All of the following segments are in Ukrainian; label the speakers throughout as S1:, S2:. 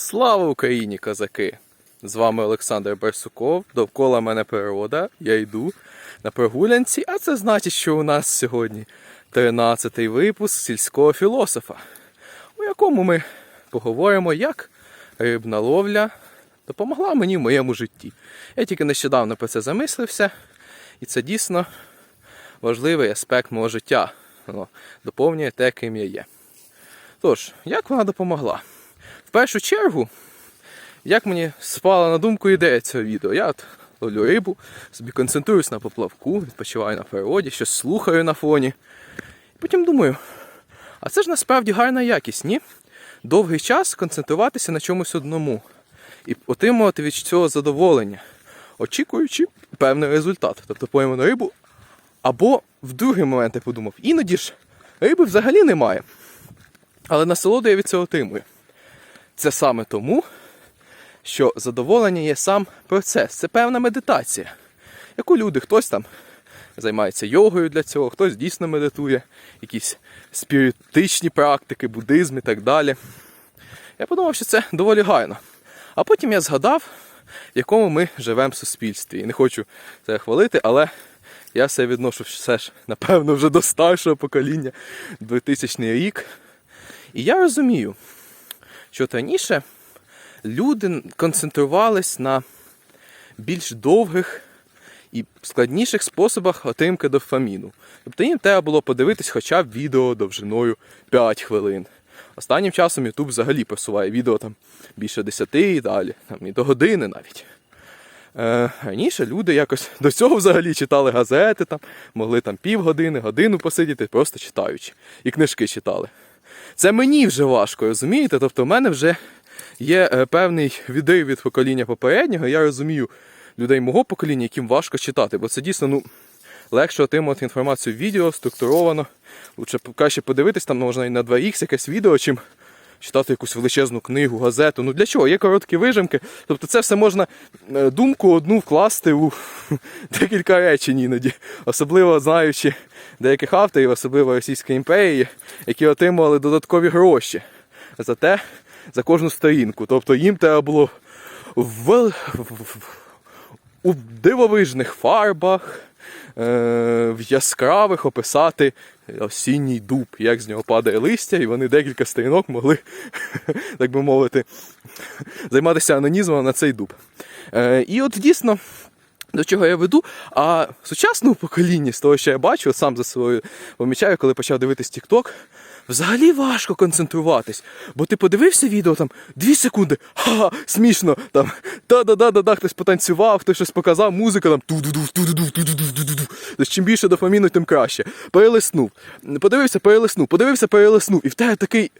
S1: Слава Україні, козаки! З вами Олександр Барсуков. Довкола мене природа. Я йду на прогулянці, а це значить, що у нас сьогодні 13-й випуск сільського філософа, у якому ми поговоримо, як рибна ловля допомогла мені в моєму житті. Я тільки нещодавно про це замислився, і це дійсно важливий аспект мого життя. Воно доповнює те, ким я є. Тож, як вона допомогла? В першу чергу, як мені спала на думку ідея цього відео, я от ловлю рибу, собі концентруюсь на поплавку, відпочиваю на природі, щось слухаю на фоні. Потім думаю, а це ж насправді гарна якість, ні? Довгий час концентруватися на чомусь одному і отримувати від цього задоволення, очікуючи певний результат, тобто пойману рибу. Або в другий момент я подумав, іноді ж риби взагалі немає. Але насолоду я від цього отримую. Це саме тому, що задоволення є сам процес, це певна медитація, яку люди, хтось там займається йогою для цього, хтось дійсно медитує, якісь спіритичні практики, буддизм і так далі. Я подумав, що це доволі гарно. А потім я згадав, в якому ми живемо в суспільстві. І не хочу це хвалити, але я все відношу все ж, напевно, вже до старшого покоління 2000 рік. І я розумію, що раніше люди концентрувались на більш довгих і складніших способах отримки дофаміну. Тобто їм треба було подивитись хоча б відео довжиною 5 хвилин. Останнім часом YouTube взагалі просуває відео там більше 10 і далі, там, і до години навіть. Е, раніше люди якось до цього взагалі читали газети, там, могли там півгодини, годину посидіти, просто читаючи. І книжки читали. Це мені вже важко, розумієте? Тобто в мене вже є е, певний відрив від покоління попереднього. Я розумію людей мого покоління, яким важко читати, бо це дійсно ну, легше отримувати інформацію в відео, структуровано. Лучше краще подивитись, там можна і на 2х якесь відео, чим читати якусь величезну книгу, газету. Ну для чого? Є короткі вижимки. Тобто це все можна е, думку одну вкласти у декілька речень іноді, особливо знаючи деяких авторів, особливо Російської імперії, які отримували додаткові гроші за те, за кожну сторінку. Тобто їм треба було в, у дивовижних фарбах, е, в яскравих описати осінній дуб, як з нього падає листя, і вони декілька сторінок могли, так би мовити, займатися анонізмом на цей дуб. Е, і от дійсно. До чого я веду? А сучасного поколінні, з того, що я бачу, сам за собою помічаю, коли почав дивитись TikTok, взагалі важко концентруватись. Бо ти подивився відео там дві секунди, ха, смішно, там та-да-да-да-да, хтось потанцював, хтось щось показав, музика там ту-ду-ду, ту-ду-ду, ту-ду-ду-ду-ду. Тож чим більше дофаміну, тим краще. Перелиснув. Подивився, перелиснув, подивився, перелиснув. І в тебе такий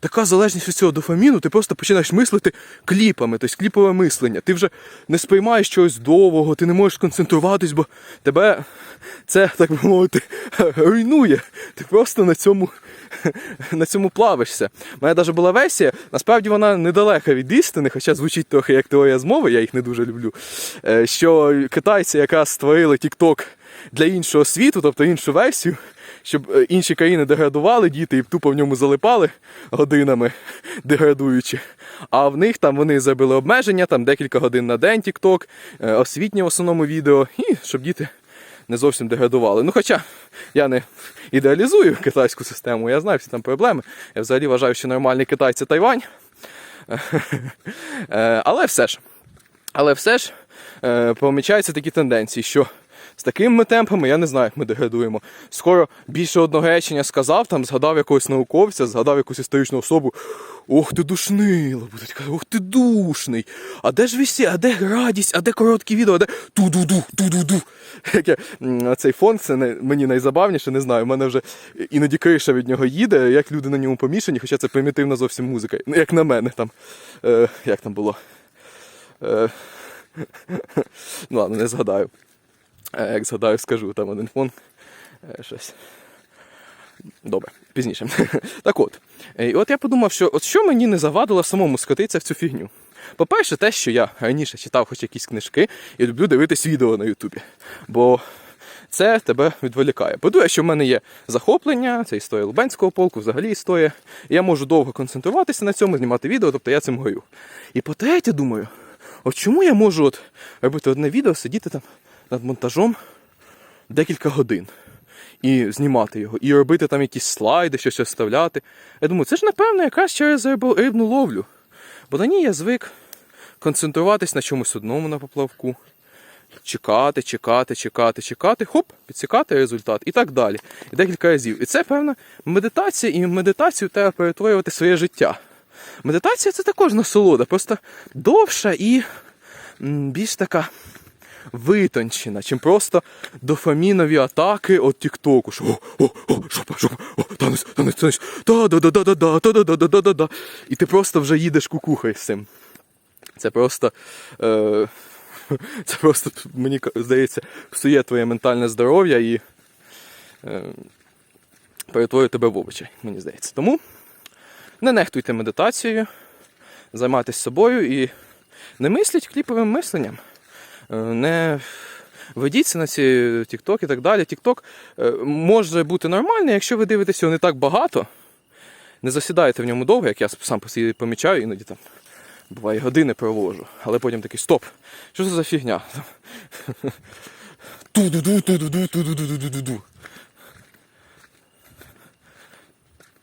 S1: така залежність від цього дофаміну, ти просто починаєш мислити кліпами, тобто кліпове мислення. Ти вже не сприймаєш чогось довгого, ти не можеш концентруватись, бо тебе це, так би мовити, руйнує. Ти просто на цьому, на цьому плавишся. У мене навіть була версія, насправді вона недалека від істини, хоча звучить трохи як теорія змови, я їх не дуже люблю. е, Що китайці якраз створили TikTok для іншого світу, тобто іншу версію, щоб е, інші країни деградували, діти і тупо в ньому залипали годинами, деградуючи. А в них там вони зробили обмеження, там декілька годин на день TikTok, е, освітнє в основному відео, і щоб діти не зовсім деградували. Ну, хоча я не ідеалізую китайську систему, я знаю всі там проблеми. Я взагалі вважаю, що нормальний Китай це Тайвань. Е, Але все ж, але все ж помічаються такі тенденції, що з такими темпами я не знаю, як ми деградуємо. Скоро більше одного речення сказав, там згадав якогось науковця, згадав якусь історичну особу. Ох ти душнило, будуть казати, ох ти душний. А де ж весі, а де радість, а де короткі відео, а де ту-ду-ду, ту-ду-ду. Цей фон це не, мені найзабавніше, не знаю. У мене вже іноді криша від нього їде, як люди на ньому помішані, хоча це примітивна зовсім музика. Ну, як на мене там. Е, як там було? Е, ну ладно, не згадаю. Е, Як згадаю, скажу, там один фон. Е, Щось. Добре, пізніше. так от. Е, І от я подумав, що от що мені не завадило самому скотитися в цю фігню. По-перше, те, що я раніше читав хоч якісь книжки і люблю дивитись відео на Ютубі. Бо це тебе відволікає. По-друге, що в мене є захоплення, це історія Лубенського полку, взагалі історія. І я можу довго концентруватися на цьому, знімати відео, тобто я цим горю. І по-третє, думаю, от чому я можу от робити одне відео, сидіти там над монтажом декілька годин і знімати його, і робити там якісь слайди, щось вставляти. Я думаю, це ж напевно якраз через рибну ловлю. Бо на ній я звик концентруватись на чомусь одному на поплавку. Чекати, чекати, чекати, чекати, хоп, підсікати результат і так далі. І декілька разів. І це певна медитація, і медитацію треба перетворювати своє життя. Медитація це також насолода, просто довша і більш така витончена, чим просто дофамінові атаки от Тіктоку. Що о, о, о, жопа, жопа, о, танець, танець, танець, та да да да да да та да да да да да І ти просто вже їдеш кукухою з цим. Це просто. Е, це просто, мені здається, псує твоє ментальне здоров'я і е, перетворює тебе в овочі, мені здається. Тому не нехтуйте медитацією, займайтесь собою і не мисліть кліповим мисленням. Е, Не ведіться на ці TikTok і так далі. TikTok е, може бути нормальний, якщо ви дивитеся його не так багато. Не засідаєте в ньому довго, як я сам помічаю, іноді там буває години провожу, але потім такий стоп. Що це за фігня? Ту-ду-ду, ту-ду-ду, ту-ду-ду-ду-ду-ду.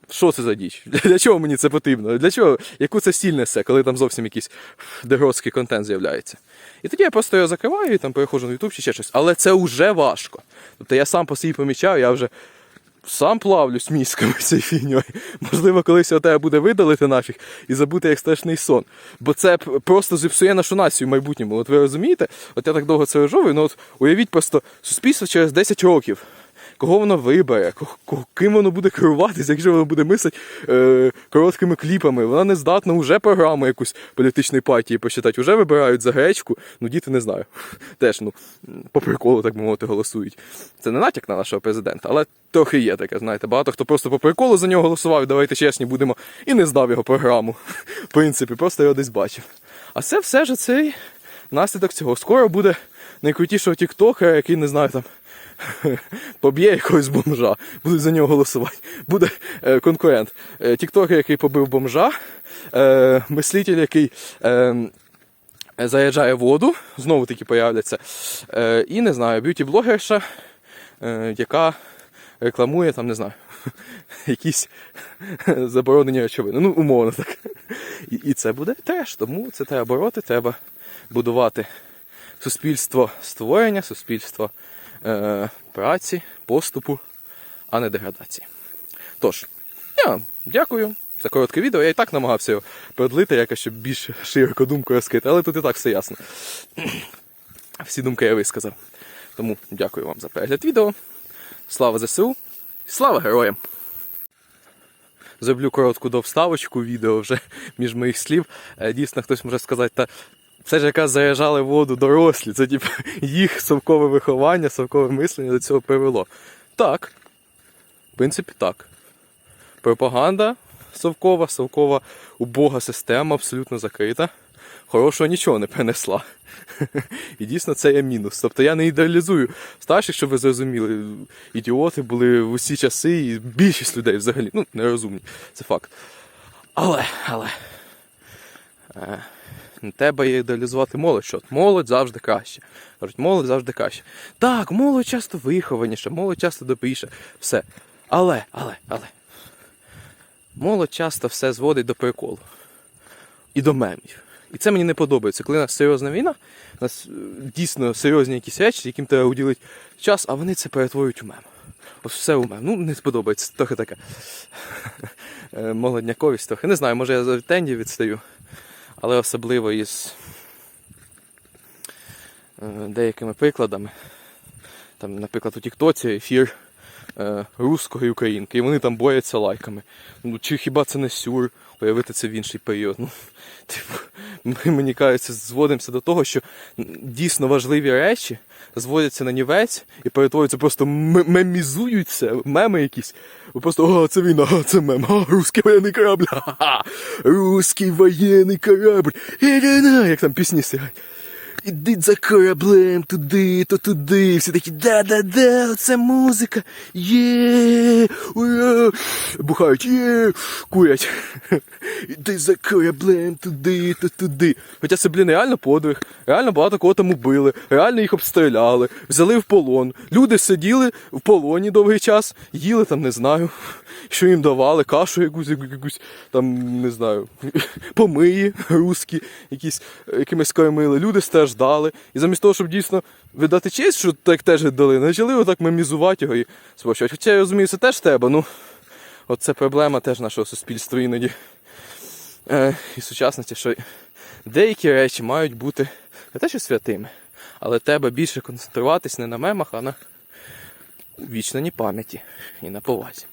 S1: Що це за діч? Для чого мені це потрібно? Для чого? Яку це стіль несе, коли там зовсім якийсь дегродський контент з'являється? І тоді я просто його закриваю і там переходжу на YouTube чи ще щось. Але це вже важко. Тобто я сам по собі помічаю, я вже сам плавлюсь мізками цією фігньою. Можливо, колись його треба буде видалити нафіг і забути як страшний сон. Бо це просто зіпсує нашу націю в майбутньому. От ви розумієте? От я так довго це розжовую, ну от уявіть просто суспільство через 10 років. Кого воно вибере, ким воно буде керуватися, якщо воно буде мислити е, короткими кліпами. Вона не здатна вже програму якусь політичної партії почитати. Вже вибирають за гречку. Ну, діти не знаю. Теж, ну, по приколу, так би мовити, голосують. Це не натяк на нашого президента, але трохи є таке, знаєте. Багато хто просто по приколу за нього голосував, давайте чесні будемо, і не знав його програму. В принципі, просто його десь бачив. А це все ж цей наслідок цього. Скоро буде найкрутішого тіктокера, який не знаю там. Поб'є якогось бомжа, будуть за нього голосувати. Буде е, конкурент. Е, тіктокер, який побив бомжа, е, мислитель, який е, заряджає воду, знову таки появляться. Е, і не знаю, б'юті-блогерша, е, яка рекламує там, не знаю, якісь заборонені речовини. Ну, умовно так. І це буде теж. Тому це треба бороти, треба будувати суспільство створення, суспільство е, праці, поступу, а не деградації. Тож, я дякую за коротке відео. Я і так намагався його продлити, якось щоб більш широко думку розкрити, але тут і так все ясно. Всі думки я висказав. Тому дякую вам за перегляд відео. Слава ЗСУ! Слава героям! Зроблю коротку довставочку відео вже між моїх слів. Е, Дійсно, хтось може сказати, та це ж якраз заряджали воду дорослі. Це типу, їх совкове виховання, совкове мислення до цього привело. Так. В принципі, так. Пропаганда совкова, совкова убога система, абсолютно закрита. Хорошого нічого не принесла. І дійсно це є мінус. Тобто я не ідеалізую старших, щоб ви зрозуміли. Ідіоти були в усі часи, і більшість людей взагалі ну, нерозумні. Це факт. Але, але. Не треба ідеалізувати молодь, що молодь завжди краще. Кажуть, молодь завжди краще. Так, молодь часто вихованіша, молодь часто добріша. Все. Але, але, але. Молодь часто все зводить до приколу. І до мемів. І це мені не подобається. Коли у нас серйозна війна, у нас е, дійсно серйозні якісь речі, яким треба уділити час, а вони це перетворюють у мем. Ось все у мем. Ну, не сподобається. Трохи таке. е, Молодняковість трохи. Не знаю, може я за тендів відстаю, але особливо із е, деякими прикладами. Там, наприклад, у Тіктоці ефір е, руського українки, і вони там борються лайками. Ну, чи хіба це не сюр уявити це в інший період? Ну, типу, ми, мені кажеться, зводимося до того, що дійсно важливі речі зводяться на нівець і перетворюються, просто мемізуються, меми якісь. Просто, о, це війна, а, це мем, а, русський воєнний корабль, ха-ха, русський воєнний корабль, і-на-на, як там пісні сидять. Ідіть за кораблем туди, то туди. Всі такі да-да-да, це музика. Є, ура! Бухають, є, курять. Іди за кораблем туди, то туди. Хоча це, блін, реально подвиг. Реально багато кого там убили, реально їх обстріляли, взяли в полон. Люди сиділи в полоні довгий час, їли там, не знаю, що їм давали, кашу якусь, якусь там, не знаю, помиї русські, якісь е, якимись кормили. Люди страждали. І замість того, щоб дійсно видати честь, що так теж дали, почали отак мемізувати його і спрощувати. Хоча я розумію, це теж треба, ну. От це проблема теж нашого суспільства іноді е, і сучасності, що деякі речі мають бути не те, що святими, але треба більше концентруватись не на мемах, а на увічненій пам'яті і на повазі.